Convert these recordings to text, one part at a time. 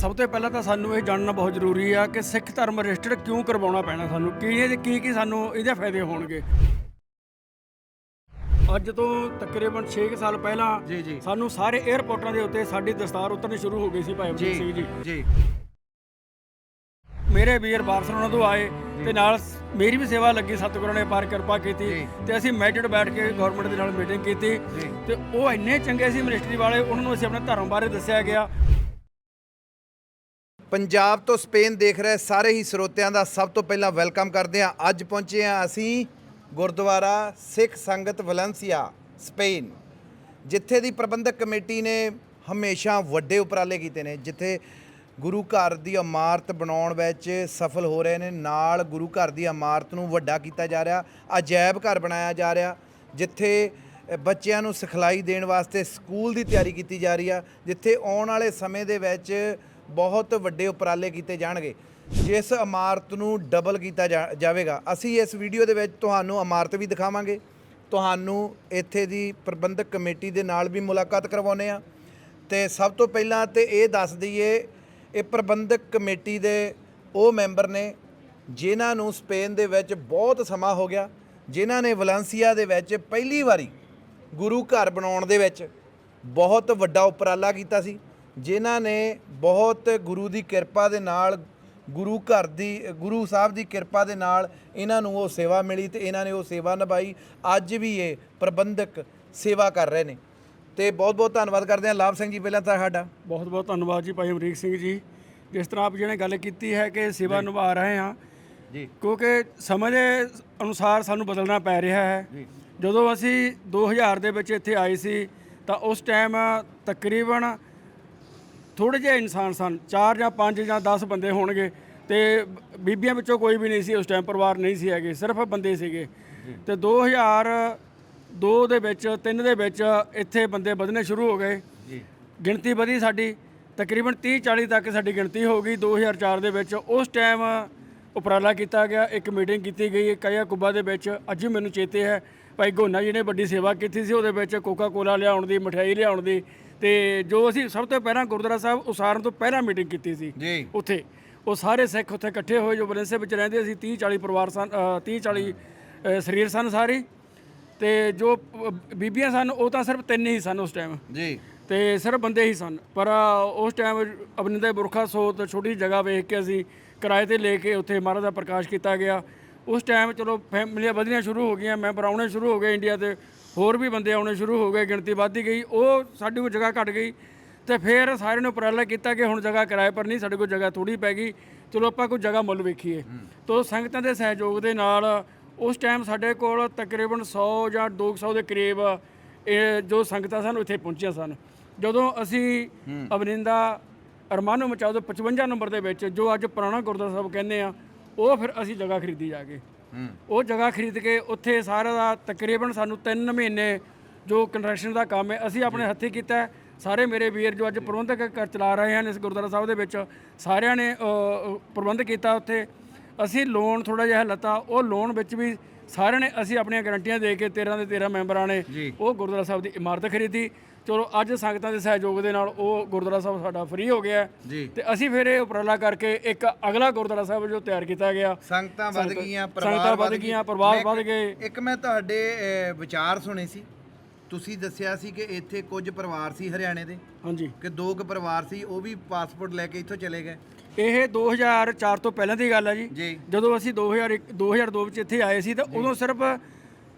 ਸਭ ਤੋਂ ਪਹਿਲਾਂ ਤਾਂ ਸਾਨੂੰ ਇਹ ਜਾਣਨਾ ਬਹੁਤ ਜ਼ਰੂਰੀ ਆ ਕਿ ਸਿੱਖ ਧਰਮ ਰਜਿਸਟਰਡ ਕਿਉਂ ਕਰਵਾਉਣਾ ਪੈਣਾ ਸਾਨੂੰ? ਕੀ ਇਹਦੇ ਕੀ ਕੀ ਸਾਨੂੰ ਇਹਦੇ ਫਾਇਦੇ ਹੋਣਗੇ? ਅੱਜ ਤੋਂ ਤਕਰੀਬਨ 6 ਸਾਲ ਪਹਿਲਾਂ ਜੀ ਜੀ। ਸਾਨੂੰ ਸਾਰੇ 에ਅਰਪੋਰਟਾਂ ਦੇ ਉੱਤੇ ਸਾਡੀ ਦਸਤਾਰ ਉਤਰਨੀ ਸ਼ੁਰੂ ਹੋ ਗਈ ਸੀ ਭਾਈ ਅਮਰੀਕ ਸਿੰਘ ਜੀ। ਜੀ। ਮੇਰੇ ਵੀਰ ਬਾਰਸਲੋਨਾ ਤੋਂ ਆਏ ਤੇ ਨਾਲ ਮੇਰੀ ਵੀ ਸੇਵਾ ਲੱਗੀ ਸਤਿਗੁਰਾਂ ਨੇ ਪਾਰ ਕਿਰਪਾ ਕੀਤੀ। ਤੇ ਅਸੀਂ ਮੈਜਿਡ ਬੈਠ ਕੇ ਗਵਰਨਮੈਂਟ ਦੇ ਨਾਲ ਮੀਟਿੰਗ ਕੀਤੀ ਤੇ ਉਹ ਇੰਨੇ ਚੰਗੇ ਸੀ ਮਿਨਿਸਟਰੀ ਵਾਲੇ ਉਹਨਾਂ ਨੂੰ ਅਸੀਂ ਆਪਣੇ ਧਰਮ ਬਾਰੇ ਦੱਸਿਆ ਗਿਆ। ਪੰਜਾਬ ਤੋਂ ਸਪੇਨ ਦੇਖ ਰਹੇ ਸਾਰੇ ਹੀ ਸਰੋਤਿਆਂ ਦਾ ਸਭ ਤੋਂ ਪਹਿਲਾਂ ਵੈਲਕਮ ਕਰਦੇ ਹਾਂ। ਅੱਜ ਪਹੁੰਚੇ ਹਾਂ ਅਸੀਂ ਗੁਰਦੁਆਰਾ ਸਿੱਖ ਸੰਗਤ ਵਲੈਂਸੀਆ, ਸਪੇਨ, ਜਿੱਥੇ ਦੀ ਪ੍ਰਬੰਧਕ ਕਮੇਟੀ ਨੇ ਹਮੇਸ਼ਾ ਵੱਡੇ ਉਪਰਾਲੇ ਕੀਤੇ ਨੇ, ਜਿੱਥੇ ਗੁਰੂ ਘਰ ਦੀ ਇਮਾਰਤ ਬਣਾਉਣ ਵਿੱਚ ਸਫਲ ਹੋ ਰਹੇ ਨੇ, ਨਾਲ ਗੁਰੂ ਘਰ ਦੀ ਇਮਾਰਤ ਨੂੰ ਵੱਡਾ ਕੀਤਾ ਜਾ ਰਿਹਾ, ਅਜਾਇਬ ਘਰ ਬਣਾਇਆ ਜਾ ਰਿਹਾ, ਜਿੱਥੇ ਬੱਚਿਆਂ ਨੂੰ ਸਿਖਲਾਈ ਦੇਣ ਵਾਸਤੇ ਸਕੂਲ ਦੀ ਤਿਆਰੀ ਕੀਤੀ ਜਾ ਰਹੀ ਆ, ਜਿੱਥੇ ਆਉਣ ਵਾਲੇ ਸਮੇਂ ਦੇ ਵਿੱਚ ਬਹੁਤ ਵੱਡੇ ਉਪਰਾਲੇ ਕੀਤੇ ਜਾਣਗੇ, ਜਿਸ ਇਮਾਰਤ ਨੂੰ ਡਬਲ ਕੀਤਾ ਜਾ- ਜਾਵੇਗਾ। ਅਸੀਂ ਇਸ ਵੀਡੀਓ ਦੇ ਵਿੱਚ ਤੁਹਾਨੂੰ ਇਮਾਰਤ ਵੀ ਦਿਖਾਵਾਂਗੇ, ਤੁਹਾਨੂੰ ਇੱਥੇ ਦੀ ਪ੍ਰਬੰਧਕ ਕਮੇਟੀ ਦੇ ਨਾਲ ਵੀ ਮੁਲਾਕਾਤ ਕਰਵਾਉਨੇ ਆ ਤੇ ਸਭ ਤੋਂ ਪਹਿਲਾਂ ਤੇ ਇਹ ਦੱਸ ਦਈਏ, ਇਹ ਪ੍ਰਬੰਧਕ ਕਮੇਟੀ ਦੇ ਉਹ ਮੈਂਬਰ ਨੇ, ਜਿਨ੍ਹਾਂ ਨੂੰ ਸਪੇਨ ਦੇ ਵਿੱਚ ਬਹੁਤ ਸਮਾਂ ਹੋ ਗਿਆ, ਜਿਨ੍ਹਾਂ ਨੇ ਵਲੈਂਸੀਆ ਦੇ ਵਿੱਚ ਪਹਿਲੀ ਵਾਰੀ ਗੁਰੂ ਘਰ ਬਣਾਉਣ ਦੇ ਵਿੱਚ ਬਹੁਤ ਵੱਡਾ ਉਪਰਾਲਾ ਕੀਤਾ ਸੀ। ਜਿਨ੍ਹਾਂ ਨੇ ਬਹੁਤ ਗੁਰੂ ਦੀ ਕਿਰਪਾ ਦੇ ਨਾਲ ਗੁਰੂ ਘਰ ਦੀ ਗੁਰੂ ਸਾਹਿਬ ਦੀ ਕਿਰਪਾ ਦੇ ਨਾਲ ਇਹਨਾਂ ਨੂੰ ਉਹ ਸੇਵਾ ਮਿਲੀ ਤੇ ਇਹਨਾਂ ਨੇ ਉਹ ਸੇਵਾ ਨਿਭਾਈ। ਅੱਜ ਵੀ ਇਹ ਪ੍ਰਬੰਧਕ ਸੇਵਾ ਕਰ ਰਹੇ ਨੇ। ਤੇ ਬਹੁਤ ਬਹੁਤ ਧੰਨਵਾਦ ਕਰਦੇ ਹਾਂ। ਲਾਭ ਸਿੰਘ ਜੀ ਪਹਿਲਾਂ ਤਾਂ ਸਾਡਾ। ਬਹੁਤ ਬਹੁਤ ਧੰਨਵਾਦ ਜੀ ਭਾਈ ਅਮਰੀਕ ਸਿੰਘ ਜੀ। ਜਿਸ ਤਰ੍ਹਾਂ ਆਪ ਜੀ ਨੇ ਗੱਲ ਕੀਤੀ ਹੈ ਕਿ ਸੇਵਾ ਨਿਭਾ ਰਹੇ ਹਾਂ। ਜੀ। ਕਿਉਂਕਿ ਸਮੇਂ ਦੇ ਅਨੁਸਾਰ ਸਾਨੂੰ ਬਦਲਣਾ ਪੈ ਰਿਹਾ ਹੈ। ਜਦੋਂ ਅਸੀਂ 2000 ਦੇ ਵਿੱਚ ਇੱਥੇ ਆਏ ਸੀ ਤਾਂ ਉਸ ਟਾਈਮ ਤਕਰੀਬਨ ਥੋੜੇ ਜਿਹੇ ਇਨਸਾਨ ਸਨ 4 ਜਾਂ 5 ਜਾਂ 10 ਬੰਦੇ ਹੋਣਗੇ ਤੇ ਬੀਬੀਆਂ ਵਿੱਚੋਂ ਕੋਈ ਵੀ ਨਹੀਂ ਸੀ ਉਸ ਟਾਈਮ ਪਰਿਵਾਰ ਨਹੀਂ ਸੀ ਹੈਗੇ ਸਿਰਫ ਬੰਦੇ ਸੀਗੇ। ਤੇ 2002 ਦੇ ਵਿੱਚ 3 ਦੇ ਵਿੱਚ ਇੱਥੇ ਬੰਦੇ ਵਧਣੇ ਸ਼ੁਰੂ ਹੋ ਗਏ। ਜੀ। ਗਿਣਤੀ ਵਧੀ ਸਾਡੀ ਤਕਰੀਬਨ 30 40 ਤੱਕ ਸਾਡੀ ਗਿਣਤੀ ਹੋ ਗਈ। 2004 ਦੇ ਵਿੱਚ ਉਸ ਟਾਈਮ ਉਪਰਾਲਾ ਕੀਤਾ ਗਿਆ ਇੱਕ ਮੀਟਿੰਗ ਕੀਤੀ ਗਈ ਕਾਇਆ ਕੁੱਬਾ ਦੇ ਵਿੱਚ। ਅੱਜ ਵੀ ਮੈਨੂੰ ਚੇਤੇ ਹੈ ਭਾਈ ਗੋਨਾ ਜੀ ਨੇ ਵੱਡੀ ਸੇਵਾ ਕੀਤੀ ਸੀ ਉਹਦੇ ਵਿੱਚ ਕੋਕਾ ਕੋਲਾ ਲਿਆਉਣ ਦੀ ਮਠਿਆਈ ਲਿਆਉਣ ਦੀ ਤੇ ਜੋ ਅਸੀਂ ਸਭ ਤੋਂ ਪਹਿਲਾਂ ਗੁਰਦੁਆਰਾ ਸਾਹਿਬ ਉਸਾਰਨ ਤੋਂ ਪਹਿਲਾਂ ਮੀਟਿੰਗ ਕੀਤੀ ਸੀ ਜੀ। ਉੱਥੇ ਉਹ ਸਾਰੇ ਸਿੱਖ ਉੱਥੇ ਇਕੱਠੇ ਹੋਏ ਜੋ ਬਰੇਸੇ ਵਿੱਚ ਰਹਿੰਦੇ ਸੀ 30 40 ਪਰਿਵਾਰ ਸਨ 30 40 ਅ, ਸਰੀਰ ਸਨ ਸਾਰੇ। ਤੇ ਜੋ ਬੀਬੀਆਂ ਸਨ ਉਹ ਤਾਂ ਸਿਰਫ ਤਿੰਨ ਹੀ ਸਨ ਉਸ ਟਾਈਮ ਜੀ। ਤੇ ਸਿਰਫ ਬੰਦੇ ਹੀ ਸਨ। ਪਰ ਉਸ ਟਾਈਮ ਅਬਨਿੰਦੇ ਬੁਰਖਾ ਸੋਤ ਛੋਟੀ ਜਗ੍ਹਾ ਵੇਖ ਕੇ ਅਸੀਂ ਕਿਰਾਏ ਤੇ ਲੈ ਕੇ ਉੱਥੇ ਮਹਾਰਾਜ ਦਾ ਪ੍ਰਕਾਸ਼ ਕੀਤਾ ਗਿਆ। ਉਸ ਟਾਈਮ ਚਲੋ ਫੈਮਲੀਆਂ ਵਧਣੀਆਂ ਸ਼ੁਰੂ ਹੋ ਗਈਆਂ ਮੈਂਬਰ ਆਉਣੇ ਸ਼ੁਰੂ ਹੋ ਗਏ ਇੰਡੀਆ ਤੇ ਹੋਰ ਵੀ ਬੰਦੇ ਆਉਣੇ ਸ਼ੁਰੂ ਹੋ ਗਏ ਗਿਣਤੀ ਵੱਧਦੀ ਗਈ ਉਹ ਸਾਡੀ ਕੋਲ ਜਗ੍ਹਾ ਘਟ ਗਈ। ਤੇ ਫਿਰ ਸਾਰਿਆਂ ਨੇ ਉਪਰਾਲਾ ਕੀਤਾ ਕਿ ਹੁਣ ਜਗ੍ਹਾ ਕਿਰਾਏ ਪਰ ਨਹੀਂ ਸਾਡੇ ਕੋਲ ਜਗ੍ਹਾ ਥੋੜੀ ਪੈ ਗਈ। ਚਲੋ ਆਪਾਂ ਕੋਈ ਜਗ੍ਹਾ ਮੁੱਲ ਵੇਖੀਏ। ਤੋ ਸੰਗਤਾਂ ਦੇ ਸਹਿਯੋਗ ਦੇ ਨਾਲ ਉਸ ਟਾਈਮ ਸਾਡੇ ਕੋਲ ਤਕਰੀਬਨ 100 ਜਾਂ 200 ਦੇ ਕਰੀਬ ਇਹ ਜੋ ਸੰਗਤਾਂ ਸਨ ਉੱਥੇ ਪਹੁੰਚੀਆਂ ਸਨ। ਜਦੋਂ ਅਸੀਂ ਅਬਨਿੰਦਾ ਅਰਮਾਨੋ ਮਚਾਉ 55 ਨੰਬਰ ਦੇ ਵਿੱਚ ਜੋ ਅੱਜ ਪੁਰਾਣਾ ਗੁਰਦੁਆਰਾ ਸਾਹਿਬ ਕਹਿੰਦੇ ਆ ਉਹ ਫਿਰ ਅਸੀਂ ਜਗ੍ਹਾ ਖਰੀਦੀ ਜਾ ਕੇ। ਉਹ ਜਗ੍ਹਾ ਖਰੀਦ ਕੇ ਉੱਥੇ ਸਾਰਾ ਦਾ ਤਕਰੀਬਨ ਸਾਨੂੰ 3 ਮਹੀਨੇ ਜੋ ਕੰਸਟਰਕਸ਼ਨ ਦਾ ਕੰਮ ਹੈ ਅਸੀਂ ਆਪਣੇ ਹੱਥੀਂ ਕੀਤਾ। ਸਾਰੇ ਮੇਰੇ ਵੀਰ ਜੋ ਅੱਜ ਪ੍ਰਬੰਧਕ ਕਰ ਚਲਾ ਰਹੇ ਹਨ ਇਸ ਗੁਰਦੁਆਰਾ ਸਾਹਿਬ ਦੇ ਵਿੱਚ ਸਾਰਿਆਂ ਨੇ ਪ੍ਰਬੰਧ ਕੀਤਾ ਉੱਥੇ। ਅਸੀਂ ਲੋਨ ਥੋੜਾ ਜਿਹਾ ਲੱਤਾ ਉਹ ਲੋਨ ਵਿੱਚ ਵੀ ਸਾਰਿਆਂ ਨੇ ਅਸੀਂ ਆਪਣੀਆਂ ਗਰੰਟੀਆਂ ਦੇ ਕੇ 13 ਦੇ 13 ਮੈਂਬਰਾਂ ਨੇ। ਉਹ ਗੁਰਦੁਆਰਾ ਸਾਹਿਬ ਦੀ ਇਮਾਰਤ ਖਰੀਦੀ। ਚਲੋ ਅੱਜ ਸੰਗਤਾਂ ਦੇ ਸਹਿਯੋਗ ਦੇ ਨਾਲ ਉਹ ਗੁਰਦੁਆਰਾ ਸਾਹਿਬ ਸਾਡਾ ਫ੍ਰੀ ਹੋ ਗਿਆ। ਤੇ ਅਸੀਂ ਫਿਰ ਇਹ ਉਪਰਾਲਾ ਕਰਕੇ ਇੱਕ ਅਗਲਾ ਗੁਰਦੁਆਰਾ ਸਾਹਿਬ ਜੋ ਤਿਆਰ ਕੀਤਾ ਗਿਆ ਸੰਗਤਾਂ ਵੱਧ ਗਈਆਂ ਸੰਗਤਾਂ ਪਰਿਵਾਰ ਵੱਧ ਗਈਆਂ, ਪਰਿਵਾਰ ਵੱਧ ਗਏ। ਇੱਕ ਮੈਂ ਤੁਹਾਡੇ ਵਿਚਾਰ ਸੁਣੇ ਸੀ। ਤੁਸੀਂ ਦੱਸਿਆ ਸੀ ਕਿ ਇੱਥੇ ਕੁਝ ਪਰਿਵਾਰ ਸੀ ਹਰਿਆਣੇ ਦੇ ਹਾਂਜੀ। ਕਿ ਦੋ ਕੁ ਪਰਿਵਾਰ ਸੀ ਉਹ ਵੀ ਪਾਸਪੋਰਟ ਲੈ ਕੇ ਇੱਥੋਂ ਚਲੇ ਗਏ। ਇਹ 2004 ਤੋਂ ਪਹਿਲਾਂ ਦੀ ਗੱਲ ਹੈ ਜੀ। ਜਦੋਂ ਅਸੀਂ 2001 2002 ਵਿੱਚ ਇੱਥੇ ਆਏ ਸੀ ਤਾਂ ਉਦੋਂ ਸਿਰਫ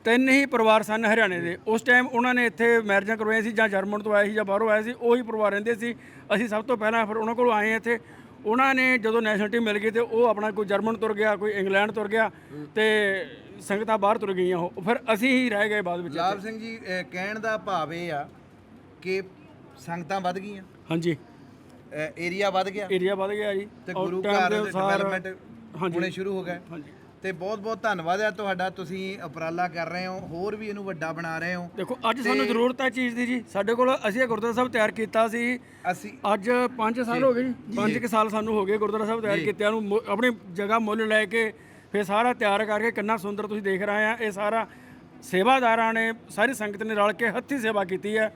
ਤਿੰਨ ਹੀ ਪਰਿਵਾਰ ਸਨ ਹਰਿਆਣੇ ਦੇ। ਉਸ ਟਾਈਮ ਉਹਨਾਂ ਨੇ ਇੱਥੇ ਮੈਰਿਜਾਂ ਕਰਵਾਈਆਂ ਸੀ ਜਾਂ ਜਰਮਨ ਤੋਂ ਆਏ ਸੀ ਜਾਂ ਬਾਹਰੋਂ ਆਏ ਸੀ ਉਹੀ ਪਰਿਵਾਰ ਰਹਿੰਦੇ ਸੀ। ਅਸੀਂ ਸਭ ਤੋਂ ਪਹਿਲਾਂ ਫਿਰ ਉਹਨਾਂ ਕੋਲ ਆਏ ਇੱਥੇ। ਉਹਨਾਂ ਨੇ ਜਦੋਂ ਨੈਸ਼ਨਲਿਟੀ ਮਿਲ ਗਈ ਤੇ ਉਹ ਆਪਣਾ ਕੋਈ ਜਰਮਨ ਤੁਰ ਗਿਆ ਕੋਈ ਇੰਗਲੈਂਡ ਤੁਰ ਗਿਆ ਤੇ ਸੰਗਤਾਂ ਬਾਹਰ ਤੁਰ ਗਈਆਂ ਉਹ। ਫਿਰ ਅਸੀਂ ਹੀ ਰਹਿ ਗਏ ਬਾਅਦ ਵਿੱਚ ਲਾਭ ਸਿੰਘ ਜੀ ਕਹਿਣ ਦਾ ਭਾਵ ਇਹ ਆ ਕਿ ਸੰਗਤਾਂ ਵੱਧ ਗਈਆਂ। ਹਾਂਜੀ। ਏਰੀਆ ਵੱਧ ਗਿਆ। ਏਰੀਆ ਵੱਧ ਗਿਆ ਜੀ। ਤੇ ਔਰ ਗੁਰੂ time ਘਰ ਦੇ ਅਨੁਸਾਰ- ਡਿਵੈਲਪਮੈਂਟ ਹਾਂਜੀ। ਹੋਣੇ ਸ਼ੁਰੂ ਹੋ ਗਏ। ਹਾਂਜੀ। ਤੇ ਬਹੁਤ ਬਹੁਤ ਧੰਨਵਾਦ ਹੈ ਤੁਹਾਡਾ। ਤੁਸੀਂ ਉਪਰਾਲਾ ਕਰ ਰਹੇ ਹੋ ਹੋਰ ਵੀ ਇਹਨੂੰ ਵੱਡਾ ਬਣਾ ਰਹੇ ਹੋ। ਦੇਖੋ ਅੱਜ ਸਾਨੂੰ ਜ਼ਰੂਰਤ ਹੈ ਚੀਜ਼ ਦੀ ਜੀ। ਸਾਡੇ ਕੋਲ ਅਸੀਂ ਇਹ ਗੁਰਦੁਆਰਾ ਸਾਹਿਬ ਤਿਆਰ ਕੀਤਾ ਸੀ। ਅਸੀਂ ਅੱਜ 5 ਸਾਲ ਹੋ ਗਏ ਜੀ। 5 ਕਿ ਸਾਲ ਸਾਨੂੰ ਹੋ ਗਏ ਗੁਰਦੁਆਰਾ ਸਾਹਿਬ ਤਿਆਰ ਕੀਤਿਆਂ ਨੂੰ। ਮੁ- ਆਪਣੀ ਜਗ੍ਹਾ ਮੁੱਲ ਲੈ ਕੇ ਫਿਰ ਸਾਰਾ ਤਿਆਰ ਕਰਕੇ ਕਿੰਨਾ ਸੁੰਦਰ ਤੁਸੀਂ ਦੇਖ ਰਹੇ ਆ। ਇਹ ਸਾਰਾ ਸੇਵਾਦਾਰਾਂ ਨੇ ਸਾਰੀ ਸੰਗਤ ਨੇ ਰਲ ਕੇ ਹੱਥੀਂ ਸੇਵਾ ਕੀਤੀ ਹੈ।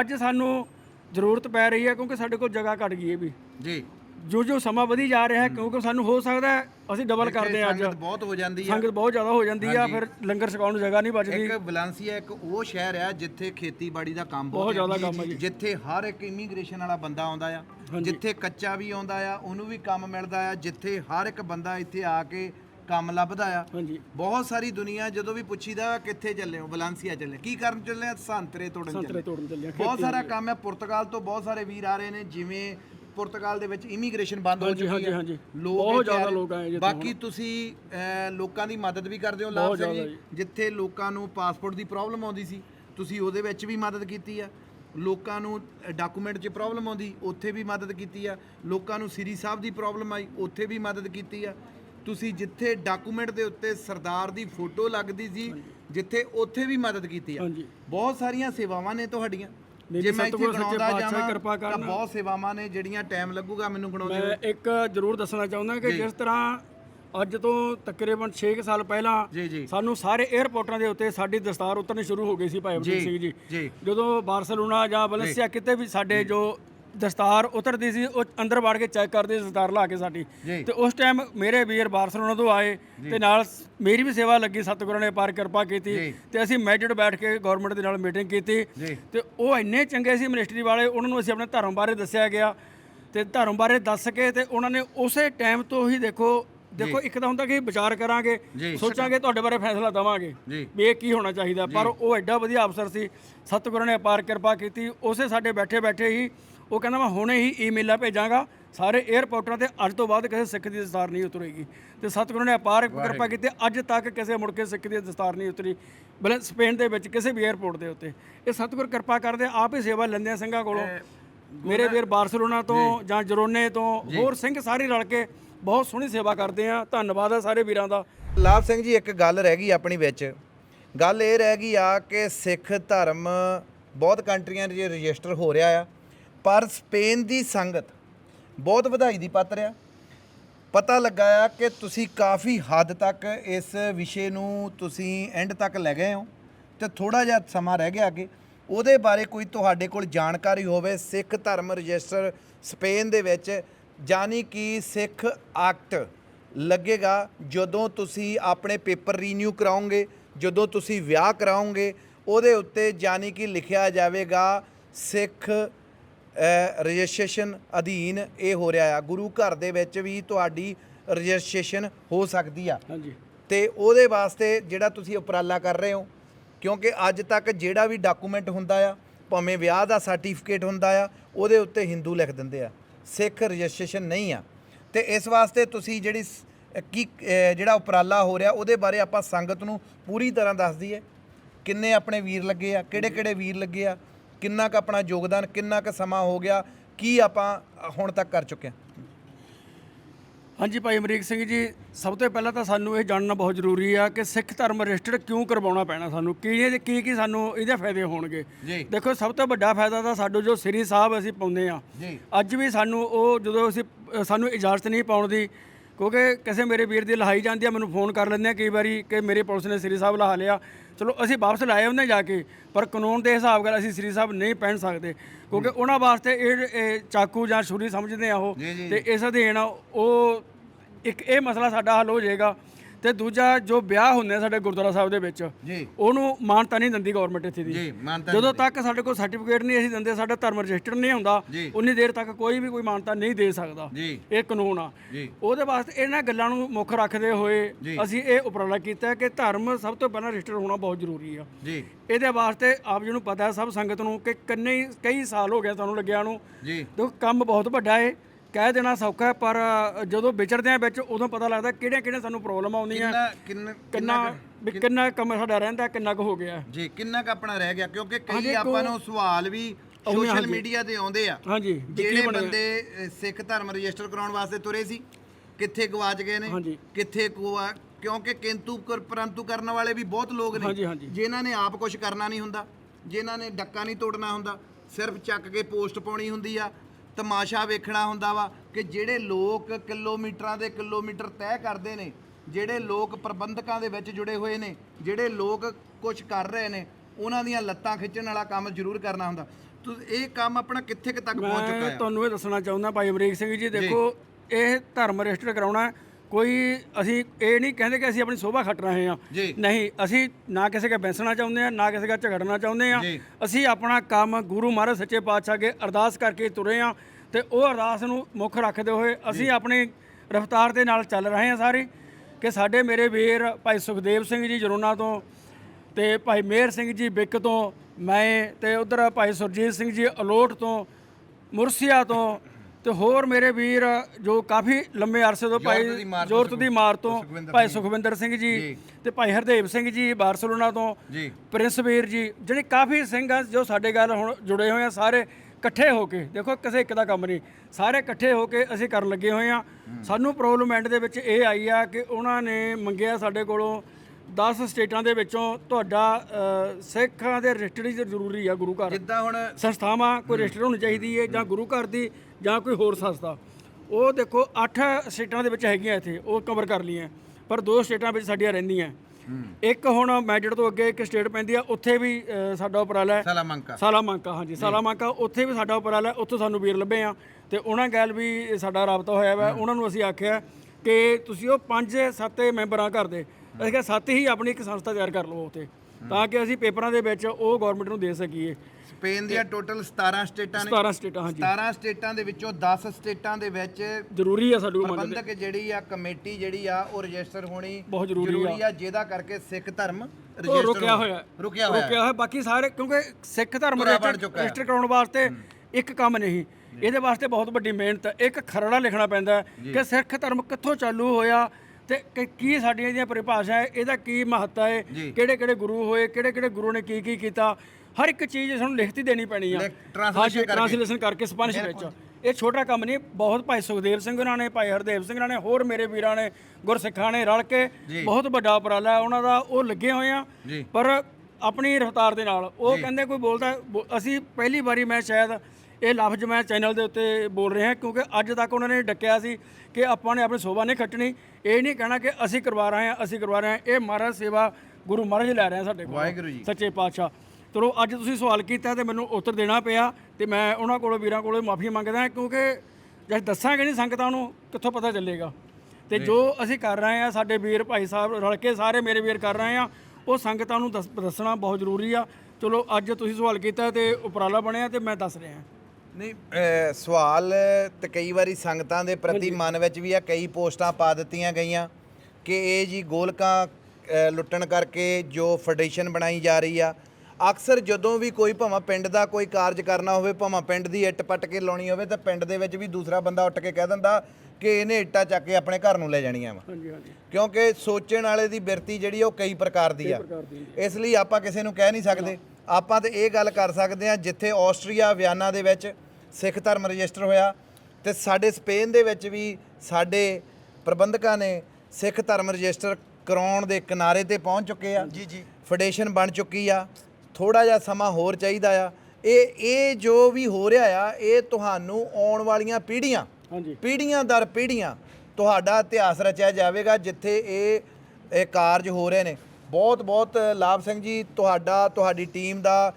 ਅੱਜ ਸਾਨੂੰ ਜ਼ਰੂਰਤ ਪੈ ਰਹੀ ਹੈ ਕਿਉਂਕਿ ਸਾਡੇ ਕੋਲ ਜਗ੍ਹਾ ਘਟ ਗਈ ਹੈ ਵੀ। ਜੀ। ਜੋ ਜੋ ਸਮਾਂ ਵਧੀ ਜਾ ਰਿਹਾ ਹੈ ਕਿਉਂਕਿ ਸਾਨੂੰ ਹੋ ਸਕਦਾ ਹੈ ਅਸੀਂ ਡਬਲ ਕਰਦੇ ਹਾਂ ਅੱਜ। ਸੰਗਤ ਬਹੁਤ ਹੋ ਜਾਂਦੀ ਆ। ਸੰਗਤ ਬਹੁਤ ਜ਼ਿਆਦਾ ਹੋ ਜਾਂਦੀ ਆ ਫਿਰ ਲੰਗਰ ਛਕਾਉਣ ਨੂੰ ਜਗ੍ਹਾ ਨਹੀਂ ਬਚਦੀ। ਇੱਕ ਵਲਾਂਸੀਆ ਇੱਕ ਉਹ ਸ਼ਹਿਰ ਆ ਜਿੱਥੇ ਖੇਤੀਬਾੜੀ ਦਾ ਕੰਮ ਬਹੁਤ ਜ਼ਿਆਦਾ ਹੈ। ਕੰਮ ਹੈ ਜੀ। ਜਿੱਥੇ ਹਰ ਇੱਕ ਇਮੀਗ੍ਰੇਸ਼ਨ ਵਾਲਾ ਬੰਦਾ ਆਉਂਦਾ ਆ ਜਿੱਥੇ ਕੱਚਾ ਵੀ ਆਉਂਦਾ ਆ ਉਹਨੂੰ ਵੀ ਕੰਮ ਮਿਲਦਾ ਆ ਜਿੱਥੇ ਹਰ ਇੱਕ ਬੰਦਾ ਇੱਥੇ ਆ ਕੇ ਕੰਮ ਲੱਭਦਾ ਆ। ਹਾਂਜੀ। ਬਹੁਤ ਸਾਰੀ ਦੁਨੀਆ ਜਦੋਂ ਵੀ ਪੁੱਛੀਦਾ ਕਿੱਥੇ ਚੱਲੇ ਹੋ ਵਲਾਂਸੀਆ ਚੱਲੇ ਕੀ ਕਰਨ ਚੱਲੇ ਆ? ਸੰਤਰੇ ਤੋੜਨ ਸੰਤਰੇ ਚੱਲੇ। ਤੋੜਨ ਚੱਲੇ ਆ ਬਹੁਤ ਸਾਰਾ ਕੰਮ ਹੈ ਪੁਰਤਗਾਲ ਤੋਂ ਬਹੁਤ ਸਾਰੇ ਵੀਰ ਆ ਰਹੇ ਨੇ ਜਿਵੇਂ ਪੁਰਤਗਾਲ ਦੇ ਵਿੱਚ ਇਮੀਗ੍ਰੇਸ਼ਨ ਬੰਦ ਹੋ ਹਾਂਜੀ, ਚੁੱਕੀ ਹਾਂਜੀ, ਹੈ ਹਾਂਜੀ। ਲੋਕ ਬਹੁਤ ਇੱਥੇ ਆ ਜ਼ਿਆਦਾ ਰਹੇ। ਲੋਕ ਆਏ ਜੀ ਇੱਥੇ ਬਾਕੀ ਤੁਸੀਂ ਅਹ, ਲੋਕਾਂ ਦੀ ਮਦਦ ਵੀ ਕਰਦੇ ਹੋ ਲਾਭ ਬਹੁਤ ਸਿੰਘ ਜ਼ਿਆਦਾ ਜੀ। ਜਿੱਥੇ ਲੋਕਾਂ ਨੂੰ ਪਾਸਪੋਰਟ ਦੀ ਪ੍ਰੋਬਲਮ ਆਉਂਦੀ ਸੀ ਤੁਸੀਂ ਉਹਦੇ ਵਿੱਚ ਵੀ ਮਦਦ ਕੀਤੀ ਆ। ਲੋਕਾਂ ਨੂੰ ਡਾਕੂਮੈਂਟ 'ਚ ਪ੍ਰੋਬਲਮ ਆਉਂਦੀ ਉੱਥੇ ਵੀ ਮਦਦ ਕੀਤੀ ਆ। ਲੋਕਾਂ ਨੂੰ ਸ੍ਰੀ ਸਾਹਿਬ ਦੀ ਪ੍ਰੋਬਲਮ ਆਈ ਉੱਥੇ ਵੀ ਮਦਦ ਕੀਤੀ ਆ। ਤੁਸੀਂ ਜਿੱਥੇ ਡਾਕੂਮੈਂਟ ਦੇ ਉੱਤੇ ਸਰਦਾਰ ਦੀ ਫੋਟੋ ਲੱਗਦੀ ਸੀ ਜਿੱਥੇ ਉੱਥੇ ਵੀ ਮਦਦ ਕੀਤੀ ਆ। ਹਾਂਜੀ। ਬਹੁਤ ਸਾਰੀਆਂ ਸੇਵਾਵਾਂ ਨੇ ਤੁਹਾਡੀਆਂ। ਨਹੀਂ, ਜੇ ਮੈਂ ਇੱਥੇ ਸਤਿਗੁਰੂ ਸੱਚੇ ਗਣਾਉਂਦਾ ਪਾਤਸ਼ਾਹ ਜਾਵਾਂ ਕਿਰਪਾ ਤਾਂ ਕਰਨ। ਬਹੁਤ ਸੇਵਾਵਾਂ ਨੇ ਜਿਹੜੀਆਂ ਟਾਈਮ ਲੱਗੂਗਾ ਮੈਨੂੰ ਗਣਾਉਂਦੇ ਮੈਂ ਇੱਕ ਜ਼ਰੂਰ ਦੱਸਣਾ ਚਾਹੁੰਦਾ ਕਿ ਜਿਸ ਤਰ੍ਹਾਂ ਅੱਜ ਤੋਂ ਤਕਰੀਬਨ 6 ਸਾਲ ਪਹਿਲਾਂ ਜੀ ਜੀ। ਸਾਨੂੰ ਸਾਰੇ 에ਅਰਪੋਰਟਾਂ ਦੇ ਉੱਤੇ ਸਾਡੀ ਦਸਤਾਰ ਉਤਰਨੀ ਸ਼ੁਰੂ ਹੋ ਗਈ ਸੀ ਭਾਈ ਅਮਰੀਕ ਸਿੰਘ ਜੀ। ਜੀ। ਜਦੋਂ ਬਾਰਸਲੋਨਾ ਜਾਂ ਵਲੈਂਸੀਆ ਕਿਤੇ ਵੀ ਸਾਡੇ ਜੋ ਦਸਤਾਰ ਉਤਰਦੀ ਸੀ ਉਹ ਅੰਦਰ ਵੜ ਕੇ ਚੈੱਕ ਕਰਦੇ ਸੀ ਦਸਤਾਰ ਲਾ ਕੇ ਸਾਡੀ ਜੀ। ਤੇ ਉਸ ਟਾਈਮ ਮੇਰੇ ਵੀਰ ਬਾਰਸਲੋਨਾ ਤੋਂ ਆਏ ਤੇ ਨਾਲ ਸ- ਮੇਰੀ ਵੀ ਸੇਵਾ ਲੱਗੀ ਸਤਿਗੁਰਾਂ ਨੇ ਪਾਰ ਕਿਰਪਾ ਕੀਤੀ। ਤੇ ਅਸੀਂ ਮੈਜਿਡ ਬੈਠ ਕੇ ਗਵਰਨਮੈਂਟ ਦੇ ਨਾਲ ਮੀਟਿੰਗ ਕੀਤੀ ਜੀ। ਤੇ ਉਹ ਇੰਨੇ ਚੰਗੇ ਸੀ ਮਿਨਿਸਟਰੀ ਵਾਲੇ ਉਹਨਾਂ ਨੂੰ ਅਸੀਂ ਆਪਣੇ ਧਰਮ ਬਾਰੇ ਦੱਸਿਆ ਗਿਆ ਤੇ ਧਰਮ ਬਾਰੇ ਦੱਸ ਕੇ ਤੇ ਉਹਨਾਂ ਨੇ ਉਸੇ ਟਾਈਮ ਤੋਂ ਹੀ ਦੇਖੋ ਦੇਖੋ ਇੱਕ ਤਾਂ ਹੁੰਦਾ ਕਿ ਵਿਚਾਰ ਕਰਾਂਗੇ ਜੀ। ਸੋਚਾਂਗੇ ਤੁਹਾਡੇ ਬਾਰੇ ਫੈਸਲਾ ਦਵਾਂਗੇ ਜੀ। ਵੀ ਇਹ ਕੀ ਹੋਣਾ ਚਾਹੀਦਾ ਪਰ ਉਹ ਐਡਾ ਵਧੀਆ ਅਫਸਰ ਸੀ ਸਤਿਗੁਰਾਂ ਨੇ ਅਪਾਰ ਕਿਰਪਾ ਕੀਤੀ ਉਸੇ ਸਾਡੇ ਬੈਠੇ ਬੈਠੇ ਹੀ ਉਹ ਕਹਿੰਦਾ ਮੈਂ ਹੁਣੇ ਹੀ ਈਮੇਲਾਂ ਭੇਜਾਂਗਾ। ਸਾਰੇ 에ਅਰਪੋਰਟਾਂ ਤੇ ਅੱਜ ਤੋਂ ਬਾਅਦ ਕਿਸੇ ਸਿੱਖ ਦੀ ਦਸਤਾਰ ਨਹੀਂ ਉਤਰੇਗੀ। ਤੇ ਸਤਿਗੁਰਾਂ ਨੇ ਅਪਾਰ ਕਿਰਪਾ ਕੀਤੀ ਅੱਜ ਤੱਕ ਕਿਸੇ ਮੁੜ ਕੇ ਸਿੱਖ ਦੀ ਦਸਤਾਰ ਨਹੀਂ ਉਤਰੀ। ਬਲੇ ਸਪੇਨ ਦੇ ਵਿੱਚ ਕਿਸੇ ਵੀ 에ਅਰਪੋਰਟ ਦੇ ਉੱਤੇ। ਇਹ ਸਤਿਗੁਰ ਕਿਰਪਾ ਕਰਦੇ ਆਪ ਹੀ ਸੇਵਾ ਲੈਂਦੇ ਆ ਸਿੰਘਾਂ ਕੋਲੋਂ। ਮੇਰੇ ਵੀਰ ਬਾਰਸਲੋਨਾ ਤੋਂ ਜਾਂ। ਜਰੋਨੇ ਤੋਂ ਹੋਰ ਸਿੰਘ ਸਾਰੇ ਰਲ ਕੇ ਬਹੁਤ ਸੋਹਣੀ ਸੇਵਾ ਕਰਦੇ ਆ। ਧੰਨਵਾਦ ਆ ਸਾਰੇ ਵੀਰਾਂ ਦਾ। ਲਾਭ ਸਿੰਘ ਜੀ ਇੱਕ ਗੱਲ ਰਹਿ ਗਈ ਆਪਣੀ ਵਿੱਚ। ਗੱਲ ਇਹ ਰਹਿ ਗਈ ਆ ਕਿ ਸਿੱਖ ਧਰਮ ਬਹੁਤ ਕੰਟਰੀਆਂ 'ਚ ਰਜਿਸਟਰ ਹੋ ਰਿਹਾ ਆ। ਪਰ ਸਪੇਨ ਦੀ ਸੰਗਤ ਬਹੁਤ ਵਧਾਈ ਦੀ ਪਾਤਰ ਆ। ਪਤਾ ਲੱਗਾ ਆ ਕਿ ਤੁਸੀਂ ਕਾਫੀ ਹੱਦ ਤੱਕ ਇਸ ਵਿਸ਼ੇ ਨੂੰ ਤੁਸੀਂ ਐਂਡ ਤੱਕ ਲੈ ਗਏ ਹੋ ਤੇ ਥੋੜਾ ਜਿਹਾ ਸਮਾਂ ਰਹਿ ਗਿਆ ਅੱਗੇ। ਉਹਦੇ ਬਾਰੇ ਕੋਈ ਤੁਹਾਡੇ ਕੋਲ ਜਾਣਕਾਰੀ ਹੋਵੇ ਸਿੱਖ ਧਰਮ ਰਜਿਸਟਰ ਸਪੇਨ ਦੇ ਵਿੱਚ ਜਾਨੀ ਕਿ ਸਿੱਖ ਐਕਟ ਲੱਗੇਗਾ ਜਦੋਂ ਤੁਸੀਂ ਆਪਣੇ ਪੇਪਰ ਰੀਨਿਊ ਕਰਾਓਗੇ, ਜਦੋਂ ਤੁਸੀਂ ਵਿਆਹ ਕਰਾਓਗੇ, ਉਹਦੇ ਉੱਤੇ ਜਾਨੀ ਕਿ ਲਿਖਿਆ ਜਾਵੇਗਾ ਸਿੱਖ ਰਜਿਸਟ੍ਰੇਸ਼ਨ ਅਧੀਨ ਇਹ ਹੋ ਰਿਹਾ ਆ। ਗੁਰੂ ਘਰ ਦੇ ਵਿੱਚ ਵੀ ਤੁਹਾਡੀ ਰਜਿਸਟ੍ਰੇਸ਼ਨ ਹੋ ਸਕਦੀ ਆ। ਹਾਂਜੀ। ਤੇ ਉਹਦੇ ਵਾਸਤੇ ਜਿਹੜਾ ਤੁਸੀਂ ਉਪਰਾਲਾ ਕਰ ਰਹੇ ਹੋ ਕਿਉਂਕਿ ਅੱਜ ਤੱਕ ਜਿਹੜਾ ਵੀ ਡਾਕੂਮੈਂਟ ਹੁੰਦਾ ਆ ਭਾਵੇਂ ਵਿਆਹ ਦਾ ਸਰਟੀਫਿਕੇਟ ਹੁੰਦਾ ਆ ਉਹਦੇ ਉੱਤੇ ਹਿੰਦੂ ਲਿਖ ਦਿੰਦੇ ਆ। ਸਿੱਖ ਰਜਿਸਟ੍ਰੇਸ਼ਨ ਨਹੀਂ ਆ। ਤੇ ਇਸ ਵਾਸਤੇ ਤੁਸੀਂ ਜਿਹੜੀ ਕੀ ਜਿਹੜਾ ਉਪਰਾਲਾ ਹੋ ਰਿਹਾ ਉਹਦੇ ਬਾਰੇ ਆਪਾਂ ਸੰਗਤ ਨੂੰ ਪੂਰੀ ਤਰ੍ਹਾਂ ਦੱਸ ਦਈਏ। ਕਿੰਨੇ ਆਪਣੇ ਵੀਰ ਲੱਗੇ ਆ ਕਿਹੜੇ ਕਿਹੜੇ ਵੀਰ ਲੱਗੇ ਆ ਕਿੰਨਾ ਕੁ ਆਪਣਾ ਯੋਗਦਾਨ ਕਿੰਨਾ ਕੁ ਸਮਾਂ ਹੋ ਗਿਆ ਕੀ ਆਪਾਂ ਹੁਣ ਤੱਕ ਕਰ ਚੁੱਕੇ ਆ ਹਾਂਜੀ ਭਾਈ ਅਮਰੀਕ ਸਿੰਘ ਜੀ ਸਭ ਤੋਂ ਪਹਿਲਾਂ ਤਾਂ ਸਾਨੂੰ ਇਹ ਜਾਣਨਾ ਬਹੁਤ ਜ਼ਰੂਰੀ ਆ ਕਿ ਸਿੱਖ ਧਰਮ ਰਜਿਸਟਰਡ ਕਿਉਂ ਕਰਵਾਉਣਾ ਪੈਣਾ ਸਾਨੂੰ? ਕੀ ਇਹ ਕੀ ਕੀ ਸਾਨੂੰ ਇਹਦੇ ਫਾਇਦੇ ਹੋਣਗੇ। ਦੇਖੋ ਸਭ ਤੋਂ ਵੱਡਾ ਫਾਇਦਾ ਤਾਂ ਸਾਡੋ ਜੋ ਸ੍ਰੀ ਸਾਹਿਬ ਅਸੀਂ ਪਾਉਂਦੇ ਆ ਅੱਜ ਵੀ ਸਾਨੂੰ ਉਹ ਜਦੋਂ ਅਸੀਂ ਸਾਨੂੰ ਇਜਾਜ਼ਤ ਨਹੀਂ ਪਾਉਣ ਦੀ ਕਿਉਂਕਿ ਕਿਸੇ ਮੇਰੇ ਵੀਰ ਦੀ ਲਹਾਈ ਜਾਂਦੀ ਆ ਮੈਨੂੰ ਫੋਨ ਕਰ ਲੈਂਦੇ ਆ ਕਈ ਵਾਰੀ ਕਿ ਮੇਰੇ ਪੁਲਿਸ ਨੇ ਸ੍ਰੀ ਸਾਹਿਬ ਲਹਾ ਲਿਆ। ਚਲੋ ਅਸੀਂ ਵਾਪਸ ਲਾਏ ਉਹਨੇ ਜਾ ਕੇ ਪਰ ਕਾਨੂੰਨ ਦੇ ਹਿਸਾਬ ਨਾਲ ਅਸੀਂ ਸ੍ਰੀ ਸਾਹਿਬ ਨਹੀਂ ਪਹਿਨ ਸਕਦੇ। ਕਿਉਂਕਿ ਉਹਨਾਂ ਵਾਸਤੇ ਇਹ ਇਹ ਚਾਕੂ ਜਾਂ ਛੁਰੀ ਸਮਝਦੇ ਆ ਉਹ ਤੇ ਇਸ ਅਧੀਨ ਉਹ ਇੱਕ ਇਹ ਮਸਲਾ ਸਾਡਾ ਹੱਲ ਹੋ ਜਾਏਗਾ। ਤੇ ਦੂਜਾ ਜੋ ਵਿਆਹ ਹੁੰਦੇ ਆ ਸਾਡੇ ਗੁਰਦੁਆਰਾ ਸਾਹਿਬ ਦੇ ਵਿੱਚ ਜੀ। ਉਹਨੂੰ ਮਾਨਤਾ ਨਹੀਂ ਦਿੰਦੀ ਗਵਰਨਮੈਂਟ ਇੱਥੇ ਦੀ। ਜੀ ਮਾਨਤਾ ਜਦੋਂ ਤੱਕ ਸਾਡੇ ਕੋਲ ਸਰਟੀਫਿਕੇਟ ਨਹੀਂ ਅਸੀਂ ਦਿੰਦੇ ਸਾਡਾ ਧਰਮ ਰਜਿਸਟਰ ਨਹੀਂ ਹੁੰਦਾ ਜੀ। ਉਨੀ ਦੇਰ ਤੱਕ ਕੋਈ ਵੀ ਕੋਈ ਮਾਨਤਾ ਨਹੀਂ ਦੇ ਸਕਦਾ। ਜੀ। ਇਹ ਕਾਨੂੰਨ ਆ। ਜੀ। ਉਹਦੇ ਵਾਸਤੇ ਇਹਨਾਂ ਗੱਲਾਂ ਨੂੰ ਮੁੱਖ ਰੱਖਦੇ ਹੋਏ ਜੀ। ਅਸੀਂ ਇਹ ਉਪਰਾਲਾ ਕੀਤਾ ਹੈ ਕਿ ਧਰਮ ਸਭ ਤੋਂ ਪਹਿਲਾਂ ਰਜਿਸਟਰ ਹੋਣਾ ਬਹੁਤ ਜ਼ਰੂਰੀ ਆ। ਜੀ। ਇਹਦੇ ਵਾਸਤੇ ਆਪ ਜੀ ਨੂੰ ਪਤਾ ਹੈ ਸਭ ਸੰਗਤ ਨੂੰ ਕਿ ਕਿੰਨੇ ਹੀ- ਕਈ ਸਾਲ ਹੋ ਗਏ ਸਾਨੂੰ ਲੱਗਿਆ ਨੂੰ। ਜੀ। ਦੇਖੋ ਕੰਮ ਬਹੁਤ ਵੱਡਾ ਏ। ਕਹਿ ਦੇਣਾ ਸੌਖਾ ਹੈ ਪਰ ਜਦੋਂ ਵਿਚਰਦੇ ਆ ਵਿੱਚ ਉਦੋਂ ਪਤਾ ਲੱਗਦਾ ਕਿਹੜੀਆਂ ਕਿਹੜੀਆਂ ਸਾਨੂੰ ਪ੍ਰੋਬਲਮ ਆਉਂਦੀਆਂ ਕਿੰਨਾ ਕਿੰਨਾ ਕਿੰਨਾ ਵੀ ਕਿੰਨਾ ਕੰਮ ਸਾਡਾ ਰਹਿੰਦਾ ਕਿੰਨਾ ਕੁ ਹੋ ਗਿਆ ਜੀ ਕਿੰਨਾ ਕ ਆਪਣਾ ਰਹਿ ਗਿਆ ਕਿਉਂਕਿ ਕਈ ਆਪਾਂ ਨੂੰ ਸਵਾਲ ਵੀ ਸੋਸ਼ਲ। ਮੀਡੀਆ ਤੇ ਆਉਂਦੇ ਆ ਹਾਂਜੀ ਜਿਹੜੇ? ਬੰਦੇ ਸਿੱਖ ਧਰਮ ਰਜਿਸਟਰ ਕਰਾਉਣ ਵਾਸਤੇ ਤੁਰੇ ਸੀ ਕਿੱਥੇ ਗਵਾਚ ਗਏ ਨੇ। ਕਿੱਥੇ ਗਵਾ ਕਿਉਂਕਿ ਕਿੰਤੂ ਪਰੰਤੂ ਕਰਨ ਵਾਲੇ ਵੀ ਬਹੁਤ ਲੋਕ ਨੇ। ਜਿਨ੍ਹਾਂ ਨੇ ਆਪ ਕੁਝ ਕਰਨਾ ਨਹੀਂ ਹੁੰਦਾ ਜਿਨ੍ਹਾਂ ਨੇ ਡੱਕਾ ਨਹੀਂ ਤੋੜਨਾ ਹੁੰਦਾ ਸਿਰਫ ਚੱਕ ਕੇ ਪੋਸਟ ਪਾਉਣੀ ਹੁੰਦੀ ਆ ਤਮਾਸ਼ਾ ਵੇਖਣਾ ਹੁੰਦਾ ਵਾ ਕਿ ਜਿਹੜੇ ਲੋਕ ਕਿਲੋਮੀਟਰਾਂ ਦੇ ਕਿਲੋਮੀਟਰ ਤੈਅ ਕਰਦੇ ਨੇ ਜਿਹੜੇ ਲੋਕ ਪ੍ਰਬੰਧਕਾਂ ਦੇ ਵਿੱਚ ਜੁੜੇ ਹੋਏ ਨੇ ਜਿਹੜੇ ਲੋਕ ਕੁਝ ਕਰ ਰਹੇ ਨੇ ਉਹਨਾਂ ਦੀਆਂ ਲੱਤਾਂ ਖਿੱਚਣ ਵਾਲਾ ਕੰਮ ਜ਼ਰੂਰ ਕਰਨਾ ਹੁੰਦਾ ਤੁਸੀਂ ਇਹ ਕੰਮ ਆਪਣਾ ਕਿੱਥੇ ਕੁ ਤੱਕ ਪਹੁੰਚ ਚੁੱਕਾ ਮੈਂ ਹੈ ਤੁਹਾਨੂੰ ਇਹ ਦੱਸਣਾ ਚਾਹੁੰਦਾ ਭਾਈ ਅਮਰੀਕ ਸਿੰਘ ਜੀ ਦੇਖੋ ਇਹ ਧਰਮ ਰਜਿਸਟਰ ਕਰਾਉਣਾ ਹੈ। ਕੋਈ ਅਸੀਂ ਇਹ ਨਹੀਂ ਕਹਿੰਦੇ ਕਿ ਅਸੀਂ ਆਪਣੀ ਸੋਭਾ ਖੱਟ ਰਹੇ ਹਾਂ ਜੀ। ਨਹੀਂ ਅਸੀਂ ਨਾ ਕਿਸੇ ਕੇ ਬੈਸਣਾ ਚਾਹੁੰਦੇ ਹਾਂ ਨਾ ਕਿਸੇ ਦਾ ਝਗੜਨਾ ਚਾਹੁੰਦੇ ਹਾਂ ਜੀ। ਅਸੀਂ ਆਪਣਾ ਕੰਮ ਗੁਰੂ ਮਹਾਰਾਜ ਸੱਚੇ ਪਾਤਸ਼ਾਹ ਅੱਗੇ ਅਰਦਾਸ ਕਰਕੇ ਤੁਰੇ ਹਾਂ ਤੇ ਉਹ ਅਰਦਾਸ ਨੂੰ ਮੁੱਖ ਰੱਖਦੇ ਹੋਏ ਅਸੀਂ ਆਪਣੀ ਰਫਤਾਰ ਦੇ ਨਾਲ ਚੱਲ ਰਹੇ ਹਾਂ ਸਾਰੇ ਕਿ ਸਾਡੇ ਮੇਰੇ ਵੀਰ ਭਾਈ ਸੁਖਦੇਵ ਸਿੰਘ ਜੀ ਜਰੋਨਾ ਤੋਂ ਤੇ ਭਾਈ ਮੇਹਰ ਸਿੰਘ ਜੀ ਬਿੱਕ ਤੋਂ ਮੈਂ ਤੇ ਉਧਰ ਭਾਈ ਸੁਰਜੀਤ ਸਿੰਘ ਜੀ ਅਲੋਟ ਤੋਂ ਮੁਰਸੀਆ ਤੋਂ ਤੇ ਹੋਰ ਮੇਰੇ ਵੀਰ ਜੋ ਕਾਫੀ ਲੰਮੇ ਅਰਸੇ ਤੋਂ ਭਾਈ ਜੋਰਤ ਦੀ ਮਾਰ ਤੋਂ ਭਾਈ। ਸੁਖਵਿੰਦਰ ਸਿੰਘ ਜੀ। ਤੇ ਭਾਈ ਹਰਦੇਵ ਸਿੰਘ ਜੀ ਬਾਰਸਲੋਨਾ ਤੋਂ ਜੀ ਪ੍ਰਿੰਸ ਵੀਰ ਜੀ ਜਿਹੜੇ ਕਾਫੀ ਸਿੰਘ ਆ ਜੋ ਸਾਡੇ ਗੱਲ ਹੁਣ ਜੁੜੇ ਹੋਏ ਆ ਸਾਰੇ ਇਕੱਠੇ ਹੋ ਕੇ ਦੇਖੋ ਕਿਸੇ ਇੱਕ ਦਾ ਕੰਮ ਨਹੀਂ ਸਾਰੇ ਇਕੱਠੇ ਹੋ ਕੇ ਅਸੀਂ ਕਰਨ ਲੱਗੇ ਹੋਏ ਆ ਸਾਨੂੰ ਪ੍ਰੋਬਲਮ ਐਂਡ ਦੇ ਵਿੱਚ ਇਹ ਆਈ ਆ ਕਿ ਉਹਨਾਂ ਨੇ ਮੰਗਿਆ ਸਾਡੇ ਕੋਲੋਂ 10 ਸਟੇਟਾਂ ਦੇ ਵਿੱਚੋਂ ਤੁਹਾਡਾ ਸਿੱਖਾਂ ਦੇ ਰਜਿਸਟਰੀ ਜ਼ਰੂਰੀ ਆ ਗੁਰੂ ਘਰ। ਜਿੱਦਾਂ ਹੁਣ ਸੰਸਥਾਵਾਂ ਕੋਈ ਰਜਿਸਟਰ ਹੋਣੀ ਚਾਹੀਦੀ ਹੈ ਜਾਂ ਗੁਰੂ ਘਰ ਦੀ ਜਾਂ ਕੋਈ ਹੋਰ ਸੰਸਥਾ। ਉਹ ਦੇਖੋ 8 ਸਟੇਟਾਂ ਦੇ ਵਿੱਚ ਹੈਗੀਆਂ ਇੱਥੇ ਉਹ ਕਵਰ ਕਰ ਲਈਆਂ। ਪਰ ਦੋ ਸਟੇਟਾਂ ਵਿੱਚ ਸਾਡੀਆਂ ਰਹਿੰਦੀਆਂ। ਇੱਕ ਹੁਣ ਮੈਜਰ ਤੋਂ ਅੱਗੇ ਇੱਕ ਸਟੇਟ ਪੈਂਦੀ ਆ ਉੱਥੇ ਵੀ ਸਾਡਾ ਉਪਰਾਲਾ ਹੈ। ਸਲਾਮੰਕਾ। ਸਾਲਾਮਾਂਕਾ ਹਾਂਜੀ ਸਾਲਾਮਾਂਕਾ ਉੱਥੇ ਵੀ ਸਾਡਾ ਉਪਰਾਲਾ ਹੈ, ਉੱਥੋਂ ਸਾਨੂੰ ਵੀਰ ਲੱਭੇ ਆ। ਤੇ ਉਹਨਾਂ ਗੱਲ ਵੀ ਸਾਡਾ ਰਾਬਤਾ ਹੋਇਆ ਵਾ। ਉਹਨਾਂ ਨੂੰ ਅਸੀਂ ਆਖਿਆ ਕਿ ਤੁਸੀਂ ਉਹ ਪੰਜ ਸੱਤ ਮੈਂਬਰਾਂ ਘਰ ਦੇ ਅਸੀਂ ਕਿਹਾ ਸੱਤ ਹੀ ਆਪਣੀ ਇੱਕ ਸੰਸਥਾ ਤਿਆਰ ਕਰ ਲਵੋ ਉੱਥੇ ਤਾਂ ਕਿ ਅਸੀਂ ਪੇਪਰਾਂ ਦੇ ਵਿੱਚ ਉਹ ਗਵਰਨਮੈਂਟ ਨੂੰ ਦੇ ਸਕੀਏ। ਸਪੇਨ ਦੀਆਂ ਟੋਟਲ 17 ਸਟੇਟਾਂ ਨੇ। 17 ਸਟੇਟਾਂ ਹਾਂਜੀ। 17 ਸਟੇਟਾਂ ਦੇ ਵਿੱਚੋਂ 10 ਸਟੇਟਾਂ ਦੇ ਵਿੱਚ ਜ਼ਰੂਰੀ ਆ ਸਾਡੇ ਕੋਲ ਮੰਨ ਪ੍ਰਬੰਧਕ ਜਿਹੜੀ ਆ ਕਮੇਟੀ ਜਿਹੜੀ ਆ ਉਹ ਰਜਿਸਟਰ ਹੋਣੀ ਬਹੁਤ ਜ਼ਰੂਰੀ ਆ। ਜਿਹਦਾ ਕਰਕੇ ਸਿੱਖ ਧਰਮ ਉਹ register ਰੁਕਿਆ। ਹੋਇਆ ਹੈ। ਰੁਕਿਆ ਹੋਇਆ ਰੁਕਿਆ ਹੋਇਆ। ਬਾਕੀ ਸਾਰੇ ਕਿਉਂਕਿ ਸਿੱਖ ਧਰਮ ਬਣ ਰਜਿਸਟਰ ਚੁੱਕਾ ਹੈ। ਰਜਿਸਟਰ ਕਰਾਉਣ ਵਾਸਤੇ ਇੱਕ ਕੰਮ ਨਹੀਂ ਇਹਦੇ ਵਾਸਤੇ ਬਹੁਤ ਵੱਡੀ ਮਿਹਨਤ ਹੈ। ਇੱਕ ਖਰੜਾ ਲਿਖਣਾ ਪੈਂਦਾ ਹੈ ਕਿ ਸਿੱਖ ਧਰਮ ਕਿੱਥੋਂ ਚਾਲੂ ਹੋਇਆ ਤੇ ਕਿ- ਕੀ ਸਾਡੀਆਂ ਇਹਦੀਆਂ ਪਰਿਭਾਸ਼ਾ ਹੈ ਇਹਦਾ ਕੀ ਮਹੱਤਤਾ ਹੈ ਜੀ। ਕਿਹੜੇ ਕਿਹੜੇ ਗੁਰੂ ਹੋਏ ਕਿਹੜੇ ਕਿਹੜੇ ਗੁਰੂ ਨੇ ਕੀ ਕੀ ਕੀਤਾ ਹਰ ਇੱਕ ਚੀਜ਼ ਸਾਨੂੰ ਲਿਖਤੀ ਦੇਣੀ ਪੈਣੀ ਆ ਲਿਖ- translation ਹਾਂਜੀ, ਕਰਕੇ। translation ਕਰਕੇ ਸਪੈਨਿਸ਼ ਵਿੱਚ ਇਹ ਛੋਟਾ ਕੰਮ ਨਹੀਂ ਬਹੁਤ ਭਾਈ ਸੁਖਦੇਵ ਸਿੰਘ ਉਹਨਾਂ ਨੇ ਭਾਈ ਹਰਦੇਵ ਸਿੰਘ ਉਹਨਾਂ ਨੇ ਹੋਰ ਮੇਰੇ ਵੀਰਾਂ ਨੇ ਗੁਰਸਿੱਖਾਂ ਨੇ ਰਲ ਕੇ ਬਹੁਤ ਵੱਡਾ ਉਪਰਾਲਾ ਹੈ ਉਹਨਾਂ ਦਾ ਉਹ ਲੱਗੇ ਹੋਏ ਆ ਜੀ। ਪਰ ਆਪਣੀ ਰਫਤਾਰ ਦੇ ਨਾਲ ਉਹ ਕਹਿੰਦੇ ਕੋਈ ਬੋਲਦਾ ਬੋ- ਅਸੀਂ ਪਹਿਲੀ ਵਾਰੀ ਮੈਂ ਸ਼ਾਇਦ ਇਹ ਲਫ਼ਜ਼ ਮੈਂ ਚੈਨਲ ਦੇ ਉੱਤੇ ਬੋਲ ਰਿਹਾ ਕਿਉਂਕਿ ਅੱਜ ਤੱਕ ਉਹਨਾਂ ਨੇ ਡੱਕਿਆ ਸੀ ਕਿ ਆਪਾਂ ਨੇ ਆਪਣੀ ਸੋਭਾ ਨਹੀਂ ਖੱਟਣੀ। ਇਹ ਨਹੀਂ ਕਹਿਣਾ ਕਿ ਅਸੀਂ ਕਰਵਾ ਰਹੇ ਹਾਂ ਅਸੀਂ ਕਰਵਾ ਰਹੇ ਹਾਂ। ਇਹ ਮਹਾਰਾਜ ਸੇਵਾ ਗੁਰੂ ਮਹਾਰਾਜ ਲੈ ਰਹੇ ਆ ਸਾਡੇ ਕੋਲ। ਵਾਹਿਗੁਰੂ ਜੀ। ਸੱਚੇ ਪਾਤਸ਼ਾਹ। ਚਲੋ ਅੱਜ ਤੁਸੀਂ ਸਵਾਲ ਕੀਤਾ ਤੇ ਮੈਨੂੰ ਉੱਤਰ ਦੇਣਾ ਪਿਆ ਤੇ ਮੈਂ ਉਹਨਾਂ ਕੋਲੋਂ ਵੀਰਾਂ ਕੋਲੋਂ ਮਾਫੀ ਮੰਗਦਾ ਕਿਉਂਕਿ ਜੇ ਦੱਸਾਂਗੇ ਨਹੀਂ ਸੰਗਤਾਂ ਨੂੰ ਕਿੱਥੋਂ ਪਤਾ ਚੱਲੇਗਾ? ਤੇ ਜੋ ਅਸੀਂ ਕਰ ਰਹੇ ਆ ਸਾਡੇ ਵੀਰ ਭਾਈ ਸਾਹਿਬ ਰਲ ਕੇ ਸਾਰੇ ਮੇਰੇ ਵੀਰ ਕਰ ਰਹੇ ਆ ਉਹ ਸੰਗਤਾਂ ਨੂੰ ਦੱਸ- ਦੱਸਣਾ ਬਹੁਤ ਜ਼ਰੂਰੀ ਆ। ਚਲੋ ਅੱਜ ਤੁਸੀਂ ਸਵਾਲ ਕੀਤਾ ਤੇ ਉਪਰਾਲਾ ਬਣਿਆ ਤੇ ਮੈਂ ਦੱਸ ਰਿਹਾ ਨਹੀਂ ਅਹ, ਸਵਾਲ ਤੇ ਕਈ ਵਾਰੀ ਸੰਗਤਾਂ ਦੇ ਪ੍ਰਤੀ ਮਨ ਵਿੱਚ ਵੀ ਆ ਕਈ ਪੋਸਟਾਂ ਪਾ ਦਿੱਤੀਆਂ ਗਈਆਂ ਕਿ ਇਹ ਜੀ ਗੋਲਕਾਂ ਅਹ, ਲੁੱਟਣ ਕਰਕੇ ਜੋ ਫੈਡਰੇਸ਼ਨ ਬਣਾਈ ਜਾ ਰਹੀ ਆ ਅਕਸਰ ਜਦੋਂ ਵੀ ਕੋਈ ਭਾਵੇਂ ਪਿੰਡ ਦਾ ਕੋਈ ਕਾਰਜ ਕਰਨਾ ਹੋਵੇ ਭਾਵੇਂ ਪਿੰਡ ਦੀ ਇੱਟ ਪੱਟ ਕੇ ਲਾਉਣੀ ਹੋਵੇ ਤਾਂ ਪਿੰਡ ਦੇ ਵਿੱਚ ਵੀ ਦੂਸਰਾ ਬੰਦਾ ਉੱਠ ਕੇ ਕਹਿ ਦਿੰਦਾ ਕਿ ਇਹਨੇ ਇੱਟਾਂ ਚੱਕ ਕੇ ਆਪਣੇ ਘਰ ਨੂੰ ਲੈ ਜਾਣੀਆਂ ਵਾ। ਹਾਂਜੀ ਹਾਂਜੀ। ਕਿਉਂਕਿ ਸੋਚਣ ਵਾਲੇ ਦੀ ਬਿਰਤੀ ਜਿਹੜੀ ਉਹ ਕਈ ਪ੍ਰਕਾਰ ਦੀ ਆ। ਇਸ ਲਈ ਆਪਾਂ ਕਿਸੇ ਨੂੰ ਕਹਿ ਨਹੀਂ ਸਕਦੇ। ਆਪਾਂ ਤੇ ਇਹ ਗੱਲ ਕਰ ਸਕਦੇ ਆ ਜਿੱਥੇ ਆਸਟਰੀਆ ਵਿਆਨਾ ਦੇ ਵਿੱਚ ਸਿੱਖ ਧਰਮ ਰਜਿਸਟਰ ਹੋਇਆ ਤੇ ਸਾਡੇ ਸਪੇਨ ਦੇ ਵਿੱਚ ਵੀ ਸਾਡੇ ਪ੍ਰਬੰਧਕਾਂ ਨੇ ਸਿੱਖ ਧਰਮ ਰਜਿਸਟਰ ਕਰਾਉਣ ਦੇ ਕਿਨਾਰੇ ਤੇ ਪਹੁੰਚ ਚੁੱਕੇ ਆ। ਜੀ ਜੀ। ਫੈਡਰੇਸ਼ਨ ਬਣ ਚੁੱਕੀ ਆ। ਥੋੜਾ ਜਿਹਾ ਸਮਾਂ ਹੋਰ ਚਾਹੀਦਾ ਆ। ਇਹ ਇਹ ਜੋ ਵੀ ਹੋ ਰਿਹਾ ਆ ਇਹ ਤੁਹਾਨੂੰ ਆਉਣ ਵਾਲੀਆਂ ਪੀੜ੍ਹੀਆਂ ਹਾਂਜੀ। ਪੀੜ੍ਹੀਆਂ ਦਰ ਪੀੜ੍ਹੀਆਂ ਤੁਹਾਡਾ ਇਤਿਹਾਸ ਰਚਿਆ ਜਾਵੇਗਾ ਜਿੱਥੇ ਇਹ ਇਹ ਕਾਰਜ ਹੋ ਰਹੇ ਨੇ। ਬਹੁਤ ਬਹੁਤ ਲਾਭ ਸਿੰਘ ਜੀ ਤੁਹਾਡਾ ਤੁਹਾਡੀ ਟੀਮ ਦਾ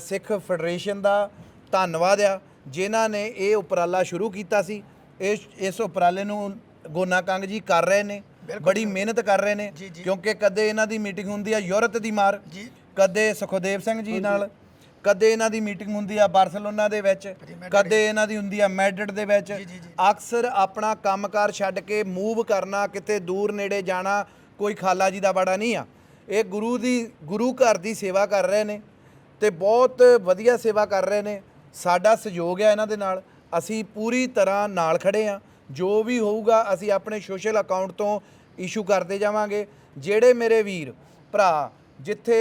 ਸਿੱਖ ਫੈਡਰੇਸ਼ਨ ਦਾ ਧੰਨਵਾਦ ਆ। ਜਿਨ੍ਹਾਂ ਨੇ ਇਹ ਉਪਰਾਲਾ ਸ਼ੁਰੂ ਕੀਤਾ ਸੀ ਇਸ ਇਸ ਉਪਰਾਲੇ ਨੂੰ ਗੋਨਾ ਕੰਗ ਜੀ ਕਰ ਰਹੇ ਨੇ ਬੜੀ ਮਿਹਨਤ ਕਰ ਰਹੇ ਨੇ ਕਿਉਂਕਿ ਕਦੇ ਇਹਨਾਂ ਦੀ ਮੀਟਿੰਗ ਹੁੰਦੀ ਆ ਯੂਰਪ ਦੀ ਮਾਰ ਕਦੇ ਸੁਖਦੇਵ ਸਿੰਘ ਜੀ ਨਾਲ ਕਦੇ ਇਹਨਾਂ ਦੀ ਮੀਟਿੰਗ ਹੁੰਦੀ ਆ ਬਾਰਸਲੋਨਾ ਦੇ ਵਿੱਚ ਕਦੇ ਇਹਨਾਂ ਦੀ ਹੁੰਦੀ ਆ ਮੈਡਰਿਡ ਦੇ ਵਿੱਚ ਅਕਸਰ ਆਪਣਾ ਕੰਮਕਾਰ ਛੱਡ ਕੇ ਮੂਵ ਕਰਨਾ ਕਿਤੇ ਦੂਰ ਨੇੜੇ ਜਾਣਾ ਕੋਈ ਖਾਲਾ ਜੀ ਦਾ ਬੜਾ ਨਹੀਂ ਆ। ਇਹ ਗੁਰੂ ਦੀ ਗੁਰੂ ਘਰ ਦੀ ਸੇਵਾ ਕਰ ਰਹੇ ਨੇ ਤੇ ਬਹੁਤ ਵਧੀਆ ਸੇਵਾ ਕਰ ਰਹੇ ਨੇ। ਸਾਡਾ ਸਹਿਯੋਗ ਹੈ ਇਹਨਾਂ ਦੇ ਨਾਲ। ਅਸੀਂ ਪੂਰੀ ਤਰ੍ਹਾਂ ਨਾਲ ਖੜੇ ਆ ਜੋ ਵੀ ਹੋਊਗਾ ਅਸੀਂ ਆਪਣੇ ਸੋਸ਼ਲ ਅਕਾਊਂਟ ਤੋਂ ਇਸ਼ੂ ਕਰਦੇ ਜਾਵਾਂਗੇ। ਜਿਹੜੇ ਮੇਰੇ ਵੀਰ ਭਰਾ ਜਿੱਥੇ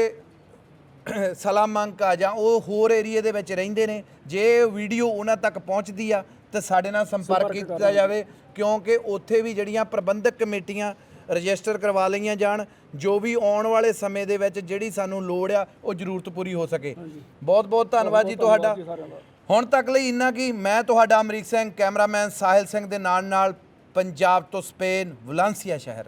ਸਲਾਮਾਂਕਾ ਜਾਂ ਉਹ ਹੋਰ ਏਰੀਏ ਦੇ ਵਿੱਚ ਰਹਿੰਦੇ ਨੇ ਜੇ ਵੀਡੀਓ ਉਹਨਾਂ ਤੱਕ ਪਹੁੰਚਦੀ ਆ ਤਾਂ ਸਾਡੇ ਨਾਲ ਸੰਪਰਕ ਕੀਤਾ ਜਾਵੇ। ਕਿਉਂਕਿ ਉੱਥੇ ਵੀ ਜਿਹੜੀਆਂ ਪ੍ਰਬੰਧਕ ਕਮੇਟੀਆਂ ਰਜਿਸਟਰ ਕਰਵਾ ਲਈਆਂ ਜਾਣ ਜੋ ਵੀ ਆਉਣ ਵਾਲੇ ਸਮੇਂ ਦੇ ਵਿੱਚ ਜਿਹੜੀ ਸਾਨੂੰ ਲੋੜ ਆ ਉਹ ਜ਼ਰੂਰਤ ਪੂਰੀ ਹੋ ਸਕੇ। ਬਹੁਤ ਬਹੁਤ ਧੰਨਵਾਦ ਜੀ ਤੁਹਾਡਾ। ਹੁਣ ਤੱਕ ਲਈ ਇੰਨਾ ਕੀ ਮੈਂ ਤੁਹਾਡਾ ਅਮਰੀਕ ਸਿੰਘ ਕੈਮਰਾਮੈਨ ਸਾਹਿਲ ਸਿੰਘ ਦੇ ਨਾਲ ਨਾਲ ਪੰਜਾਬ ਤੋਂ ਸਪੇਨ ਵਲਾਂਸੀਆ ਸ਼ਹਿਰ।